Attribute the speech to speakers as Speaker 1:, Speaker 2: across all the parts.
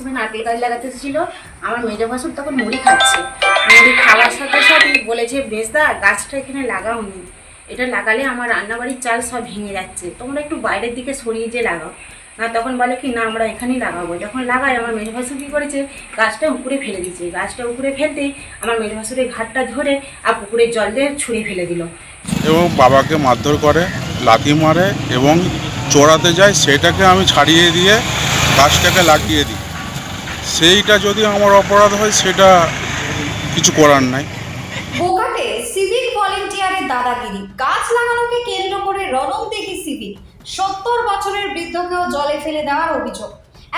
Speaker 1: সময় নারকেল গাছ লাগাতে এসেছিল, আমার মেজো ভাসুর তখন মুড়ি খাচ্ছে। মুড়ি খাওয়ার সাথে সাথে বলেছে বেশদা গাছটা এখানে লাগাও লাগাওনি। এটা লাগালে আমার রান্নাবাড়ির চাল সব ভেঙে যাচ্ছে। তোমরা একটু বাইরের দিকে সরিয়ে যে লাগাও। না, তখন বলে কি, না, আমরা এখানেই লাগাবো। যখন লাগাই আমার মেজো ভাসুর কী করেছে, গাছটা উপরে ফেলে দিয়েছে। গাছটা উপরে ফেলতেই আমার মেজো ভাসুরের ঘাটটা ধরে আর পুকুরের জল দিয়ে ছুঁড়ে ফেলে দিল।
Speaker 2: এবং বাবাকে মারধর করে, লাথি মারে এবং চড়াতে যায়, সেটাকে আমি ছাড়িয়ে দিয়ে গাছটাকে লাগিয়ে দিই। সেইটা যদি আমার অপরাধ হয়, সেটা কিছু করার নাই।
Speaker 3: বোকাতে সিভিক ভলেন্টিয়ারের দাদাগিরি। গাছ লাগানোকে কেন্দ্র করে রণং দেখি সিভিক। সত্তর বছরের বৃদ্ধকেও জলে ফেলে দেওয়ার অভিযোগ।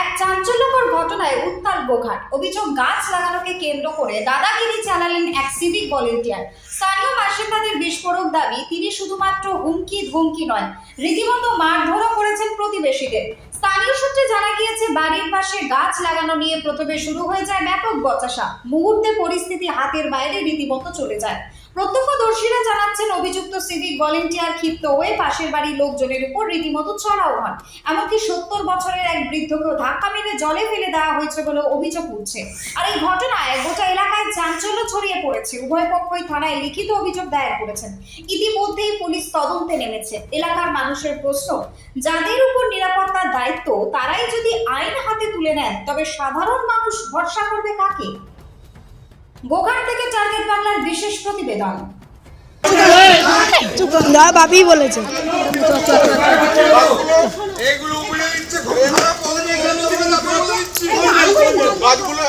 Speaker 3: এক চাঞ্চল্যকর ঘটনায় উত্তাল গোঘাট। অভিযোগ, গাছ লাগানোকে কেন্দ্র করে দাদাগিরি চালালেন এক সিভিক ভলেন্টিয়ার। স্থানীয় বাসিন্দাদের বিস্ফোরক দাবি, তিনি শুধুমাত্র হুমকি ধুমকি নয়, রীতিমতো মারধরও করেছেন প্রতিবেশীদের। স্থানীয় সূত্রে জানা গিয়েছে, বাড়ির পাশে গাছ লাগানো নিয়ে প্রথমে শুরু হয়ে যায় ব্যাপক বচাসা মুহূর্তে পরিস্থিতি হাতের বাইরে রীতিমতো চলে যায়। প্রত্যক্ষদর্শীরা জানাচ্ছেন, অভিযুক্ত সিভিক ভলেন্টিয়ার ক্ষিপ্ত হয়ে পাশের বাড়ির লোকজনের উপর রীতিমতো চড়াও হন এমনকি সত্তর বছরের এক বৃদ্ধকেও ধাক্কা মেরে জলে ফেলে দেওয়া হয়েছে বলে অভিযোগ উঠছে। আর এই ঘটনায় গোটা এলাকায় চাঞ্চল্য ছড়িয়ে পড়েছে। উভয় পক্ষই থানায় লিখিত অভিযোগ দায়ের করেছেন। ইতিমধ্যেই পুলিশ তদন্তে নেমেছে। এলাকার মানুষের প্রশ্ন, যাদের উপর নিরাপত্তার দায়িত্ব, তারাই যদি আইন হাতে তুলে নেন, তবে সাধারণ মানুষ ভরসা করবে কাকে? গোঘাট থেকে টার্গেট বাংলার বিশেষ প্রতিবেদন
Speaker 4: না বাপি বলেছে
Speaker 5: গাছগুলো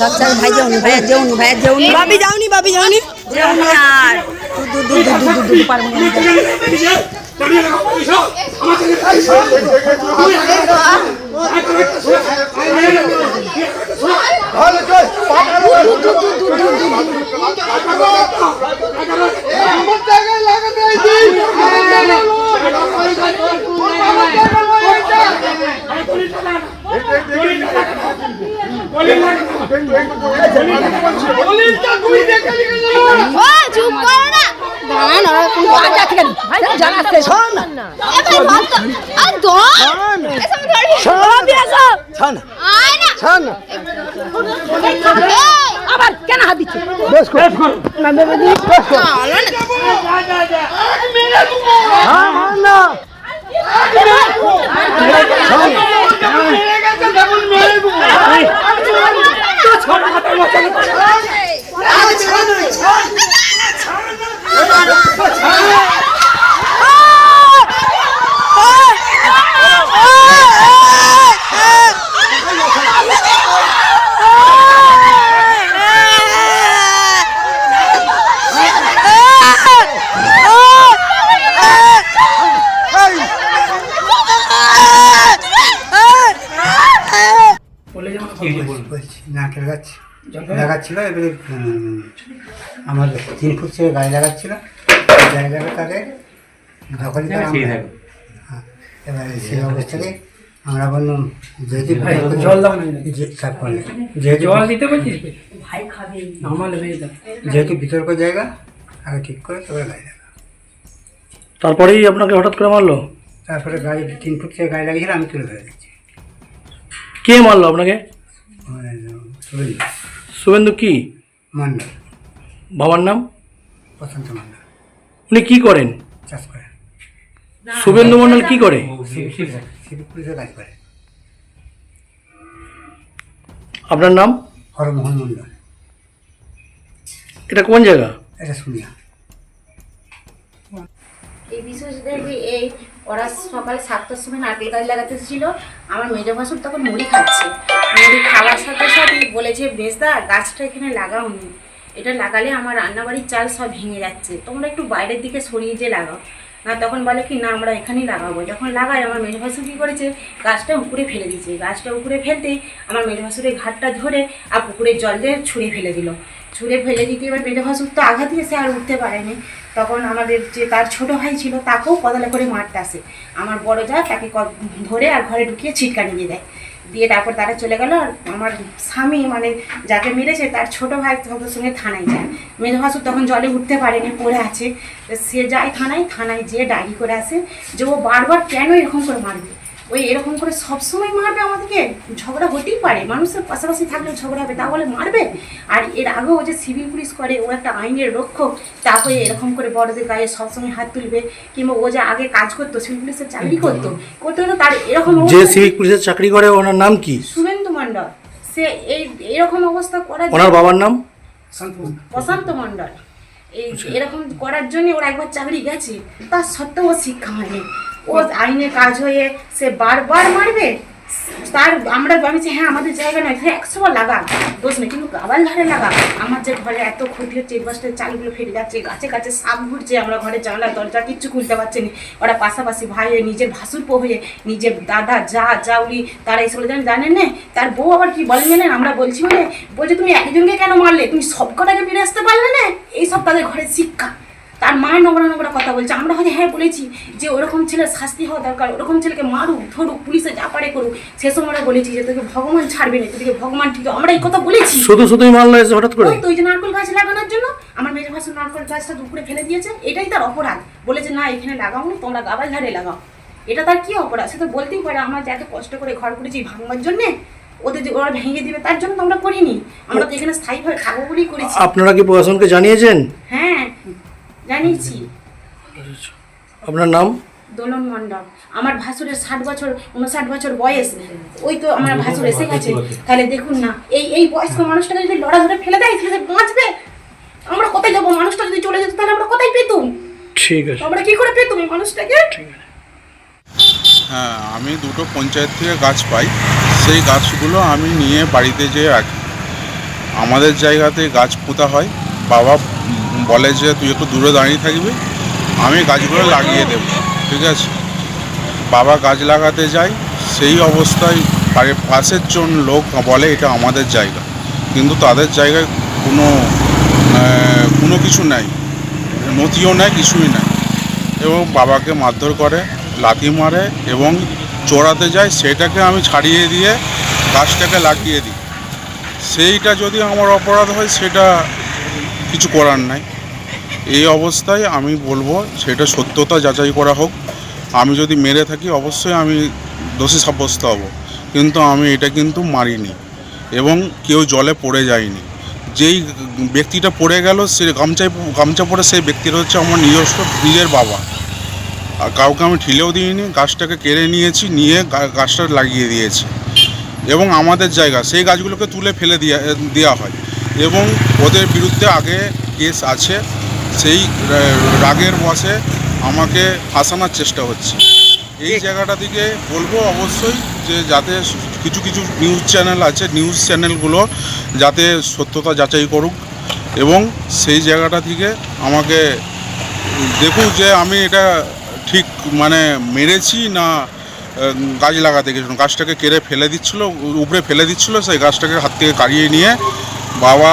Speaker 5: হ্যাঁ
Speaker 6: ভাই যাওনি ভাইয়া যাওনি ভাইয়া যাওনি
Speaker 4: বাপি যাওনি বাপি যাওনি
Speaker 6: যাওনি আর দু দু দু দু দু দু দু পারব না
Speaker 5: আমার জায়গায় লাগাতে আইছি
Speaker 7: চুপ করো আবার কেন হাত দিচ্ছ? বেশ কর বেশ কর না বেশ কর না
Speaker 5: মেরে গেছে
Speaker 8: লাগাচ্ছিল এবারে আমার তিন ফুট থেকে গাছ লাগাচ্ছিল জায়গাটা তাদের দখলই এবারে সেই অবস্থাতে আমরা বললাম যেহেতু জল দাও তারপরে যেহেতু
Speaker 9: জল দিতে ভেজা
Speaker 8: যেহেতু বিতর্ক জায়গা আগে ঠিক করে তারপরে গাছ লাগা
Speaker 9: তারপরেই আপনাকে হঠাৎ করে মারলো?
Speaker 8: তারপরে গাছ তিন ফুট থেকে গাছ লাগিয়েছিল আমি তুলে ধরে দিচ্ছি।
Speaker 9: কে মারলো আপনাকে?
Speaker 8: মানে
Speaker 9: শুভেন্দু কি?
Speaker 8: মণ্ডল
Speaker 9: বাবার নাম?
Speaker 8: বসন্ত মণ্ডল
Speaker 9: উনি কি করেন?
Speaker 8: চাষ করে
Speaker 9: শুভেন্দু মণ্ডল কি করে?
Speaker 8: সিভিক পুলিশের কাজ করে
Speaker 9: আপনার নাম?
Speaker 8: হরমোহন মণ্ডল।
Speaker 9: এটা কোন জায়গা?
Speaker 8: এটা শুনিয়া।
Speaker 1: এই বিশেষ এই ওরা সকালে সাতটার সময় নারকেল গাছ লাগাতে এসেছিল আমার মেজো ভাসুর তখন মুড়ি খাচ্ছে। মুড়ি খাওয়ার সাথে সাথে বলেছে বেশদা গাছটা এখানে লাগাওনি। এটা লাগালে আমার রান্নাবাড়ির চাল সব ভেঙে যাচ্ছে। তোমরা একটু বাইরের দিকে সরিয়ে যে লাগাও। না তখন বলে কি, না, আমরা এখানেই লাগাবো। যখন লাগাই আমার মেজো কী করেছে, গাছটা উপরে ফেলে দিয়েছে। গাছটা উপরে ফেলতেই আমার মেজো ভাসুরের ঘাটটা ধরে আর পুকুরের জল দিয়ে ছুঁড়ে ফেলে দিল। ছুঁড়ে ফেলে দিতে এবার মেজো ভাসুর তো আঘাত দিয়েছে আর উঠতে পারেনি। তখন আমাদের যে তার ছোট ভাই ছিল, তাকেও কদলে করে মারতে আসে। আমার বড় যা, তাকে ধরে আর ঘরে ঢুকিয়ে ছিটকানি দিয়ে দেয়। দিয়ে তারপর তারা চলে গেল। আর আমার স্বামী মানে যাকে মেরেছে, তার ছোট ভাই তখন সঙ্গে থানায় যায়। মেজ তখন জলে উঠতে পারেনি, পড়ে আছে। সে যায় থানায় থানায় যেয়ে ডায়েরি করে আসে যে ও বারবার কেন এরকম করে মারবে? ওই এরকম করে সবসময় মারবে আমাদেরকে? ঝগড়া হতেই পারে। মানুষের পাশাপাশি থাকলে ঝগড়া হবে তা বলে মারবে? আর এর আগেও ও যে সিভিল পুলিশ করে ও একটা আইনের রক্ষক তা হয়ে এরকম করে বড়দের গায়ে সবসময় হাত তুলবে কিংবা ও যে আগে কাজ করতো সিভিল পুলিশের চাকরি করতো করতে হতো তার এরকম
Speaker 9: যে সিভিক পুলিশের চাকরি করে ওনার নাম কি?
Speaker 1: শুভেন্দু মণ্ডল। সে এই এরকম অবস্থা করার
Speaker 9: ওনার বাবার নাম?
Speaker 1: প্রশান্ত মণ্ডল। এই এরকম করার জন্য ওরা একবার চাকরি গেছে তার সত্ত্বেও শিক্ষা হয়নি। ও আইনে কাজ হয়ে সে বারবার মারবে, তার আমরা ভাবছি হ্যাঁ আমাদের জায়গা নয় হ্যাঁ একশো বার লাগা দোষ নেই, কিন্তু আবার ধারে লাগা আমার যে ঘরে এত ক্ষতি হচ্ছে, এই চালগুলো ফেটে যাচ্ছে, গাছে গাছে সাপ ঘুরছে, আমরা ঘরে জানলা, দরজা কিচ্ছু খুলতে পারছি না। ওরা পাশাপাশি ভাই নিজের ভাসুর হয়ে, নিজের দাদা, যা জাউলি তারা এইসব জানেন জানেন না? তার বউ আবার কি বলেন জানেন? আমরা বলছি মানে বলছে, তুমি একজনকে কেন মারলে? তুমি সব কটাকে ফিরে আসতে পারলে না? এইসব তাদের ঘরের শিক্ষা। তার মা নোংরা নোংরা কথা বলছে। আমরা হয়তো হ্যাঁ বলেছি যে ওরকম ছেলের শাস্তি হওয়া দরকার ওরকম ছেলেকে মারুক ধরুক পুলিশে যা পারে করুক। সে সময় আমরা বলেছি যে তোকে ভগবান ছাড়বে না তোকে ভগবান ঠিক আমরা এই কথা বলেছি।
Speaker 9: শুধু শুধুই মারলো এসে হঠাৎ করে?
Speaker 1: ওই তো ওই যে নারকেল গাছ লাগানোর জন্য আমার মেজে ভাসুর নারকেল গাছটা দুপুরে ফেলে দিয়েছে। এটাই তার অপরাধ। বলেছে না এখানে লাগাও না তোমরা গাবাল ধারে লাগাও। এটা তার কি অপরাধ? সে তো বলতেই পারে আমরা যে এত কষ্ট করে ঘর করেছি ভাঙবার জন্যে ওদের যে ওরা ভেঙে দিবে তার জন্য তো আমরা করিনি। আমরা তো এখানে স্থায়ীভাবে থাকব বলেই করেছি।
Speaker 9: আপনারা কি প্রশাসনকে জানিয়েছেন?
Speaker 1: হ্যাঁ জানিয়েছি
Speaker 9: আপনার নাম?
Speaker 1: দোলন মণ্ডল। আমার ভাসুরের ষাট বছর উনষাট বছর বয়স। ওই তো আমার ভাসুর এসে গেছে তাহলে দেখুন না এই এই বয়স্ক মানুষটাকে যদি লড়া ধরে ফেলে দেয় তাহলে বাঁচবে। আমরা কোথায় যাব? মানুষটা যদি চলে যেত তাহলে আমরা কোথায় পেতুম?
Speaker 9: ঠিক আছে।
Speaker 1: আমরা কি করে পেতুম এই মানুষটাকে?
Speaker 2: হ্যাঁ আমি দুটো পঞ্চায়েত থেকে গাছ পাই। সেই গাছগুলো আমি নিয়ে বাড়িতে যেয়ে রাখি। আমাদের জায়গাতে গাছ পোঁতা হয় বাবা বলে যে তুই একটু দূরে দাঁড়িয়ে থাকবি, আমি গাছগুলো লাগিয়ে দেব, ঠিক আছে? বাবা গাছ লাগাতে যায়, সেই অবস্থায় বাড়ির পাশের জন লোক বলে এটা আমাদের জায়গা। কিন্তু তাদের জায়গায় কোনো কোনো কিছু নাই নথিও নেই, কিছুই নাই। এবং বাবাকে মারধর করে, লাথি মারে এবং চড়াতে যায়, সেটাকে আমি ছাড়িয়ে দিয়ে গাছটাকে লাগিয়ে দিই। সেইটা যদি আমার অপরাধ হয়, সেটা কিছু করার নাই। এই অবস্থায় আমি বলব সেটা সত্যতা যাচাই করা হোক। আমি যদি মেরে থাকি অবশ্যই আমি দোষী সাব্যস্ত হব। কিন্তু আমি এটা কিন্তু মারিনি এবং কেউ জলে পড়ে যায়নি। যেই ব্যক্তিটা পড়ে গেল সে গামছায় গামছা পরে সেই ব্যক্তিটা হচ্ছে আমার নিজস্ব নিজের বাবা। আর কাউকে আমি ঠেলেও দিইনি, গাছটাকে কেড়ে নিয়েছি, নিয়ে গাছটা লাগিয়ে দিয়েছি। এবং আমাদের জায়গা, সেই গাছগুলোকে তুলে ফেলে দেওয়া দেওয়া হয়। এবং ওদের বিরুদ্ধে আগে কেস আছে। সেই রাগের বসে আমাকে ফাঁসানোর চেষ্টা হচ্ছে। এই জায়গাটা থেকে বলব অবশ্যই যে যাতে কিছু কিছু নিউজ চ্যানেল আছে নিউজ চ্যানেলগুলো যাতে সত্যতা যাচাই করুক এবং সেই জায়গাটা থেকে আমাকে দেখুক যে আমি এটা ঠিক মানে মেরেছি না গাছ লাগাতে গেছিলাম গাছটাকে কেড়ে ফেলে দিচ্ছিল উপরে ফেলে দিচ্ছিল সেই গাছটাকে হাত থেকে কাড়িয়ে নিয়ে বাবা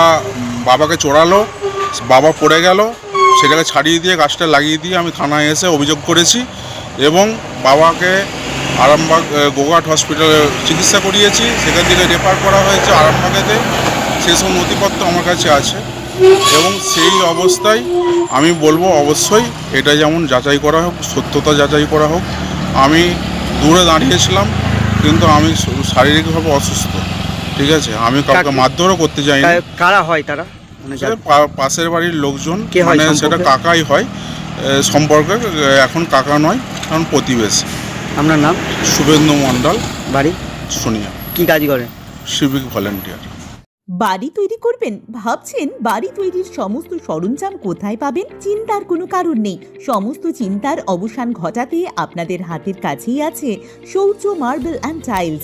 Speaker 2: বাবাকে চড়ালো বাবা পড়ে গেল সেটাকে ছাড়িয়ে দিয়ে গাছটা লাগিয়ে দিয়ে আমি থানায় এসে অভিযোগ করেছি এবং বাবাকে আরামবাগ গোঘাট হসপিটালে চিকিৎসা করিয়েছি। সেখান থেকে রেফার করা হয়েছে আরামবাগেতে। সেসব নথিপত্র আমার কাছে আছে এবং সেই অবস্থায় আমি বলব অবশ্যই এটা যেমন যাচাই করা হোক সত্যতা যাচাই করা হোক। আমি দূরে দাঁড়িয়েছিলাম কিন্তু আমি শারীরিকভাবে অসুস্থ। ঠিক আছে? আমি কাউকে মারধরও করতে যাইনি।
Speaker 10: কারা হয় তারা?
Speaker 2: পাশের বাড়ির লোকজন
Speaker 10: কে হয়
Speaker 2: মানে সেটা কাকাই হয়। সম্পর্কে এখন কাকা নয় এখন প্রতিবেশী।
Speaker 10: আপনার নাম?
Speaker 2: শুভেন্দু মণ্ডল।
Speaker 10: বাড়ি?
Speaker 2: সোনিয়া।
Speaker 10: কি কাজ করে?
Speaker 2: সিভিক ভলেন্টিয়ার
Speaker 11: বাড়ি তৈরি করবেন? ভাবছেন বাড়ি তৈরির সমস্ত সরঞ্জাম কোথায় পাবেন? চিন্তার কোনো কারণ নেই। সমস্ত চিন্তার অবসান ঘটাতে আপনাদের হাতের কাছেই আছে শৌর্য মার্বেল অ্যান্ড টাইলস